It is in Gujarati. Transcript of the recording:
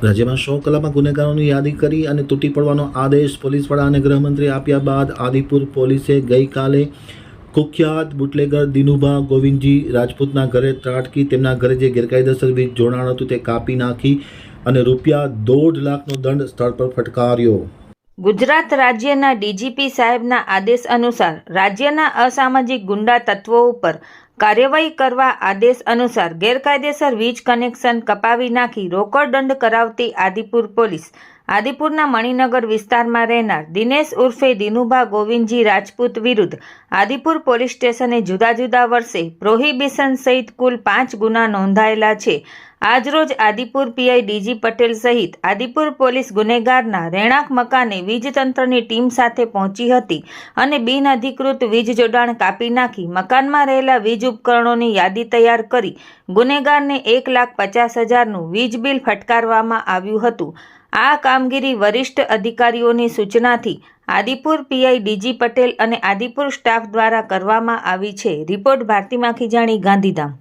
રાજ્યમાં સો કલાકમાં ગુનેગારોની યાદી કરી અને તૂટી પડવાનો આદેશ પોલીસ વડા અને ગૃહમંત્રી આપ્યા બાદ આદિપુર પોલીસે ગઈકાલે કુખ્યાત બુટલેગર દિનુભા ગોવિંદજી રાજપૂતના ઘરે ત્રાટકી તેમના ઘરે જે ગેરકાયદેસર વીજ જોડાણ હતું તે કાપી નાખી અને રૂપિયા દોઢ લાખનો દંડ સ્થળ પર ફટકાર્યો. ગુજરાત રાજ્યના ડીજીપી સાહેબના આદેશ અનુસાર રાજ્યના અસામાજિક ગુંડા તત્વો ઉપર કાર્યવાહી કરવા આદેશ અનુસાર ગેરકાયદેસર વીજ કનેક્શન કપાવી નાખી રોકડ દંડ કરાવતી આદિપુર પોલીસ આદિપુરના મણિનગર વિસ્તારમાં રહેનાર દિનેશ ઉર્ફે દિનુભા ગોવિંદજી રાજપૂત વિરુદ્ધ આદિપુર પોલીસ સ્ટેશને જુદા જુદા વર્ષે પ્રોહિબિશન સહિત કુલ પાંચ ગુના નોંધાયેલા છે. આજરોજ આદિપુર પીઆઈ ડીજી પટેલ સહિત આદિપુર પોલીસ ગુનેગારના રહેણાંક મકાને વીજતંત્રની ટીમ સાથે પહોંચી હતી અને બિનઅધિકૃત વીજ જોડાણ કાપી નાખી મકાનમાં રહેલા વીજ ઉપકરણોની યાદી તૈયાર કરી ગુનેગારને એક લાખ પચાસ હજારનું વીજ બિલ ફટકારવામાં આવ્યું હતું. આ કામગીરી વરિષ્ઠ અધિકારીઓની સૂચનાથી આદિપુર પીઆઈ ડીજી પટેલ અને આદિપુર સ્ટાફ દ્વારા કરવામાં આવી છે. રિપોર્ટ ભારતી માખીજાણી ગાંધીધામ.